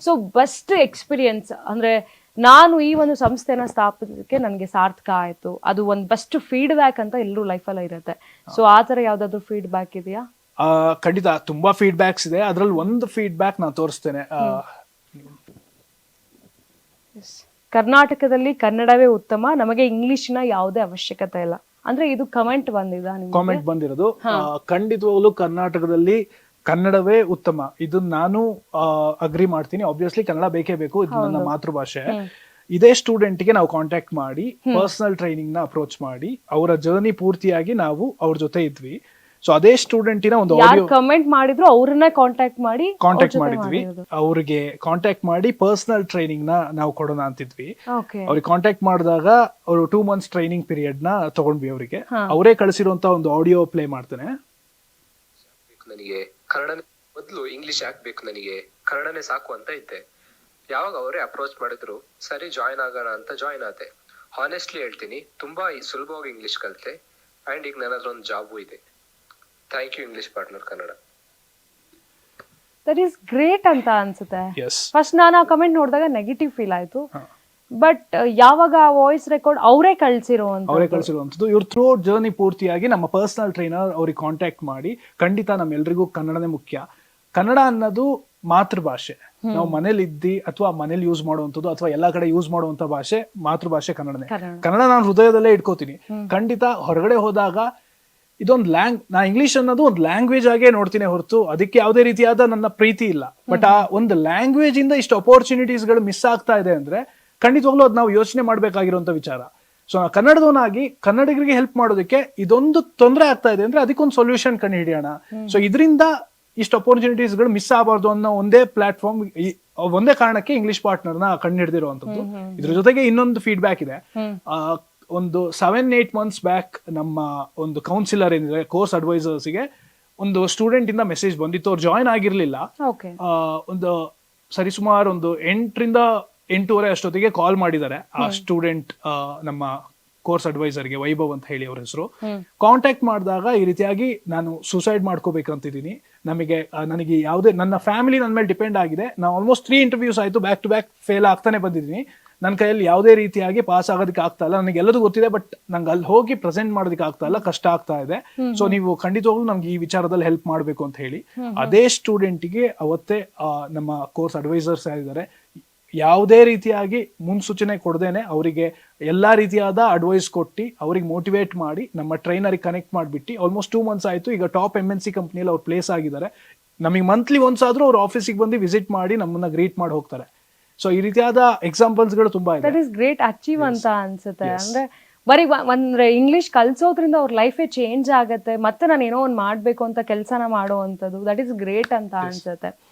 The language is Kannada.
ಸೊ ಬೆಸ್ಟ್ ಎಕ್ಸ್ಪೀರಿಯನ್ಸ್ ಅಂದ್ರೆ ನಾನು ಈ ಒಂದು ಸಂಸ್ಥೆನ ಸ್ಥಾಪಿಸೋದಕ್ಕೆ ನನಗೆ ಸಾರ್ಥಕ ಆಯ್ತು. ಅದು ಒಂದು ಬೆಸ್ಟ್ ಫೀಡ್ಬ್ಯಾಕ್ ಅಂತ ಎಲ್ಲರೂ ಲೈಫಲ್ಲಿ ಇರುತ್ತೆ. ಸೊ ಆ ಥರ ಯಾವ್ದಾದ್ರು ಫೀಡ್ಬ್ಯಾಕ್ ಇದೆಯಾ? ಆ, ಖಂಡಿತ ತುಂಬಾ ಫೀಡ್ಬ್ಯಾಕ್ಸ್ ಇದೆ. ಅದರಲ್ಲಿ ಒಂದು ಫೀಡ್ಬ್ಯಾಕ್ ನಾನು ತೋರಿಸ್ತೇನೆ. ಕರ್ನಾಟಕದಲ್ಲಿ ಕನ್ನಡವೇ ಉತ್ತಮ. ನಮಗೆ ಇಂಗ್ಲಿಷ್ನ ಯಾವುದೇ ಅವಶ್ಯಕತೆ ಇಲ್ಲ. ಅಂದ್ರೆ ಇದು ಕಮೆಂಟ್ ಬಂದಿದೆ ಕಾಮೆಂಟ್ ಬಂದಿರೋದು. ಖಂಡಿತವಾಗ್ಲೂ ಕರ್ನಾಟಕದಲ್ಲಿ ಕನ್ನಡವೇ ಉತ್ತಮ. ಇದನ್ನ ನಾನು ಅಗ್ರಿ ಮಾಡ್ತೀನಿ. ಆಬ್ವಿಯಸ್ಲಿ ಕನ್ನಡ ಬೇಕೇ ಬೇಕು. ಇದು ನನ್ನ ಮಾತೃಭಾಷೆ. ಇದೇ ಸ್ಟೂಡೆಂಟ್ಗೆ ನಾವು ಕಾಂಟ್ಯಾಕ್ಟ್ ಮಾಡಿ ಪರ್ಸನಲ್ ಟ್ರೈನಿಂಗ್ನ ಅಪ್ರೋಚ್ ಮಾಡಿ ಅವರ ಜರ್ನಿ ಪೂರ್ತಿಯಾಗಿ ನಾವು ಅವ್ರ ಜೊತೆ ಇದ್ವಿ. ಸೊ ಅದೇ ಸ್ಟೂಡೆಂಟಿನ ಒಂದು ಯಾರು ಆಡಿಯೋ ಕಮೆಂಟ್ ಮಾಡಿದ್ರು ಅವ್ರನ್ನ ಕಾಂಟ್ಯಾಕ್ಟ್ ಮಾಡಿ ಕಾಂಟ್ಯಾಕ್ಟ್ ಮಾಡಿದ್ವಿ. ಅವ್ರಿಗೆ ಕಾಂಟ್ಯಾಕ್ಟ್ ಮಾಡಿ ಪರ್ಸನಲ್ ಟ್ರೈನಿಂಗ್ನ ನಾವು ಕೊಡೋಣ ಅಂತಿದ್ವಿ. ಅವ್ರಿಗೆ ಕಾಂಟ್ಯಾಕ್ಟ್ ಮಾಡಿದಾಗ ಅವರು ಟೂ ಮಂತ್ಸ್ ಟ್ರೈನಿಂಗ್ ಪೀರಿಯಡ್ನ ತಗೊಂಡ್ವಿ ಅವರಿಗೆ. ಅವರೇ ಕಳಿಸಿರುವಂತ ಒಂದು ಆಡಿಯೋ ಪ್ಲೇ ಮಾಡ್ತೇನೆ. ಬೇಕು ನನಗೆ. ಕನ್ನಡ ಮೊದ್ಲು ಇಂಗ್ಲಿಷ್ ಯಾಕೆ ಬೇಕು ನನಗೆ. ಕನ್ನಡನೇ ಸಾಕು ಅಂತ ಇದ್ದೆ. ಯಾವಾಗ ಅವರೇ ಅಪ್ರೋಚ್ ಮಾಡಿದ್ರು ಸರಿ ಜಾಯ್ನ್ ಆಗೋಣ ಅಂತ ಜಾಯ್ನ್ ಆದೆ. ಹಾನೆಸ್ಟ್ಲಿ ಹೇಳ್ತೀನಿ ತುಂಬಾ ಈ- ಸುಲಭವಾಗಿ ಇಂಗ್ಲಿಷ್ ಕಲಿತೆ ಅಂಡ್ ಈಗ ನನ್ನ ಹತ್ರ ಒಂದು ಜಾಬು ಇದೆ. Thank you English partner Kannada. That is great ಅಂತ ಅನ್ಸುತ್ತೆ. ಫಸ್ಟ್ ನಾನು ಆ ಕಮೆಂಟ್ ನೋಡಿದಾಗ ನೆಗೆಟಿವ್ ಫೀಲ್ ಆಯ್ತು. ಬಟ್ ಯಾವಾಗ ಆ ವಾಯ್ಸ್ ರೆಕಾರ್ಡ್ ಅವರೇ ಕಳ್ಸಿರೋ ಅವರೇ ಕಳಿಸಿರುವಂತದ್ದು. ಇವ್ರ ಥ್ರೂ ಜರ್ನಿ ಪೂರ್ತಿಯಾಗಿ ನಮ್ಮ ಪರ್ಸನಲ್ ಟ್ರೈನರ್ ಅವ್ರಿಗೆ ಕಾಂಟ್ಯಾಕ್ಟ್ ಮಾಡಿ ಖಂಡಿತ ನಮ್ಮೆಲ್ರಿಗೂ ಕನ್ನಡನೇ ಮುಖ್ಯ. ಕನ್ನಡ ಅನ್ನೋದು ಮಾತೃಭಾಷೆ. ನಾವು ಮನೇಲಿ ಇದ್ದಿ ಅಥವಾ ಮನೇಲಿ ಯೂಸ್ ಮಾಡುವಂಥದ್ದು ಅಥವಾ ಎಲ್ಲಾ ಕಡೆ ಯೂಸ್ ಮಾಡುವಂತ ಭಾಷೆ ಮಾತೃಭಾಷೆ ಕನ್ನಡನೇ. ಕನ್ನಡ. ಕನ್ನಡ ನಾನು ಹೃದಯದಲ್ಲೇ ಇಟ್ಕೋತೀನಿ. ಖಂಡಿತ ಹೊರಗಡೆ ಹೋದಾಗ ಇದೊಂದು ಲ್ಯಾಂಗ್ ನಾ ಇಂಗ್ಲಿಷ್ ಅನ್ನೋದು ಒಂದು ಲ್ಯಾಂಗ್ವೇಜ್ ಆಗೇ ನೋಡ್ತೀನಿ ಹೊರತು. ಅದಕ್ಕೆ ಯಾವುದೇ ರೀತಿಯಾದ ನನ್ನ ಪ್ರೀತಿ ಇಲ್ಲ. ಬಟ್ ಆ ಒಂದು ಲ್ಯಾಂಗ್ವೇಜ್ ಇಂದ ಇಷ್ಟು ಅಪರ್ಚುನಿಟೀಸ್ಗಳು ಮಿಸ್ ಆಗ್ತಾ ಇದೆ ಅಂದ್ರೆ ಖಂಡಿತವಾಗ್ಲೂ ಅದು ನಾವು ಯೋಚನೆ ಮಾಡಬೇಕಾಗಿರುವಂಥ ವಿಚಾರ. ಸೊ ಕನ್ನಡದವನಾಗಿ ಕನ್ನಡಿಗರಿಗೆ ಹೆಲ್ಪ್ ಮಾಡೋದಕ್ಕೆ ಇದೊಂದು ತೊಂದರೆ ಆಗ್ತಾ ಇದೆ ಅಂದ್ರೆ ಅದಕ್ಕೊಂದು ಸೊಲ್ಯೂಷನ್ ಕಂಡು ಹಿಡಿಯೋಣ. ಸೊ ಇದರಿಂದ ಇಷ್ಟು ಅಪರ್ಚುನಿಟೀಸ್ಗಳು ಮಿಸ್ ಆಗಬಾರ್ದು ಅನ್ನೋ ಒಂದೇ ಪ್ಲಾಟ್ಫಾರ್ಮ್ ಒಂದೇ ಕಾರಣಕ್ಕೆ ಇಂಗ್ಲಿಷ್ ಪಾರ್ಟ್ನರ್ನ ಕಂಡು ಹಿಡಿದಿರುವಂತದ್ದು. ಇದ್ರ ಜೊತೆಗೆ ಇನ್ನೊಂದು ಫೀಡ್ಬ್ಯಾಕ್ ಇದೆ. ಒಂದು ಸೆವೆನ್ ಏಟ್ ಮಂತ್ಸ್ ಬ್ಯಾಕ್ ನಮ್ಮ ಒಂದು ಕೌನ್ಸಿಲರ್ ಏನಿದೆ ಕೋರ್ಸ್ ಅಡ್ವೈಸರ್ಸ್ಗೆ ಒಂದು ಸ್ಟೂಡೆಂಟ್ ಇಂದ ಮೆಸೇಜ್ ಬಂದಿತ್ತು. ಅವ್ರು ಜಾಯ್ನ್ ಆಗಿರ್ಲಿಲ್ಲ. ಒಂದು ಸರಿಸುಮಾರು ಒಂದು ಎಂಟರಿಂದ ಎಂಟೂವರೆ ಅಷ್ಟೊತ್ತಿಗೆ ಕಾಲ್ ಮಾಡಿದ್ದಾರೆ ಆ ಸ್ಟೂಡೆಂಟ್ ನಮ್ಮ ಕೋರ್ಸ್ ಅಡ್ವೈಸರ್ಗೆ ವೈಭವ್ ಅಂತ ಹೇಳಿ ಅವ್ರ ಹೆಸರು. ಕಾಂಟ್ಯಾಕ್ಟ್ ಮಾಡಿದಾಗ ಈ ರೀತಿಯಾಗಿ ನಾನು ಸೂಸೈಡ್ ಮಾಡ್ಕೋಬೇಕಂತಿದ್ದೀನಿ ನಮಗೆ ನನಗೆ ಯಾವುದೇ ನನ್ನ ಫ್ಯಾಮಿಲಿ ನನ್ನ ಮೇಲೆ ಡಿಪೆಂಡ್ ಆಗಿದೆ. ನಾನು ಆಲ್ಮೋಸ್ಟ್ ತ್ರೀ ಇಂಟರ್ವ್ಯೂಸ್ ಆಯ್ತು ಬ್ಯಾಕ್ ಟು ಬ್ಯಾಕ್ ಫೇಲ್ ಆಗ್ತಾನೆ ಬಂದಿದ್ದೀನಿ. ನನ್ನ ಕೈಯಲ್ಲಿ ಯಾವುದೇ ರೀತಿಯಾಗಿ ಪಾಸ್ ಆಗೋದಕ್ಕೆ ಆಗ್ತಾ ಇಲ್ಲ. ನನಗೆ ಎಲ್ಲದೂ ಗೊತ್ತಿದೆ ಬಟ್ ನಂಗೆ ಅಲ್ಲಿ ಹೋಗಿ ಪ್ರೆಸೆಂಟ್ ಮಾಡೋದಕ್ಕೆ ಆಗ್ತಾ ಇಲ್ಲ ಕಷ್ಟ ಆಗ್ತಾ ಇದೆ. ಸೊ ನೀವು ಖಂಡಿತವಾಗ್ಲೂ ನಮ್ಗೆ ಈ ವಿಚಾರದಲ್ಲಿ ಹೆಲ್ಪ್ ಮಾಡಬೇಕು ಅಂತ ಹೇಳಿ. ಅದೇ ಸ್ಟೂಡೆಂಟ್ಗೆ ಅವತ್ತೇ ನಮ್ಮ ಕೋರ್ಸ್ ಅಡ್ವೈಸರ್ಸ್ ಆಗಿದ್ದಾರೆ ಯಾವುದೇ ರೀತಿಯಾಗಿ ಮುನ್ಸೂಚನೆ ಕೊಡದೇನೆ ಅವರಿಗೆ ಎಲ್ಲ ರೀತಿಯಾದ ಅಡ್ವೈಸ್ ಕೊಟ್ಟು ಅವ್ರಿಗೆ ಮೋಟಿವೇಟ್ ಮಾಡಿ ನಮ್ಮ ಟ್ರೈನರಿಗೆ ಕನೆಕ್ಟ್ ಮಾಡಿಬಿಟ್ಟು ಆಲ್ಮೋಸ್ಟ್ ಟೂ ಮಂತ್ಸ್ ಆಯಿತು. ಈಗ ಟಾಪ್ ಎಂ ಎನ್ ಸಿ ಕಂಪ್ನಿಯಲ್ಲಿ ಅವ್ರು ಪ್ಲೇಸ್ ಆಗಿದ್ದಾರೆ. ನಮಗೆ ಮಂತ್ಲಿ ಒನ್ಸ್ ಆದ್ರೂ ಅವ್ರ ಆಫೀಸಿಗೆ ಬಂದು ವಿಸಿಟ್ ಮಾಡಿ ನಮ್ಮನ್ನ ಗ್ರೀಟ್ ಮಾಡಿ ಹೋಗ್ತಾರೆ. ಸೊ ಈ ರೀತಿಯಾದ ಎಕ್ಸಾಂಪಲ್ಸ್ಗಳು ತುಂಬಾ ಇದೆ. ದಟ್ ಇಸ್ ಗ್ರೇಟ್ ಅಚೀವ್ ಅಂತ ಅನ್ಸುತ್ತೆ. ಅಂದ್ರೆ ಬರೀ ಅಂದ್ರೆ ಇಂಗ್ಲಿಷ್ ಕಲ್ಸೋದ್ರಿಂದ ಅವ್ರ ಲೈಫೇ ಚೇಂಜ್ ಆಗುತ್ತೆ. ಮತ್ತೆ ನಾನು ಏನೋ ಒಂದು ಮಾಡಬೇಕು ಅಂತ ಕೆಲಸನ ಮಾಡೋ ಅಂಥದ್ದು. ದಟ್ ಈಸ್ ಗ್ರೇಟ್ ಅಂತ ಅನ್ಸುತ್ತೆ.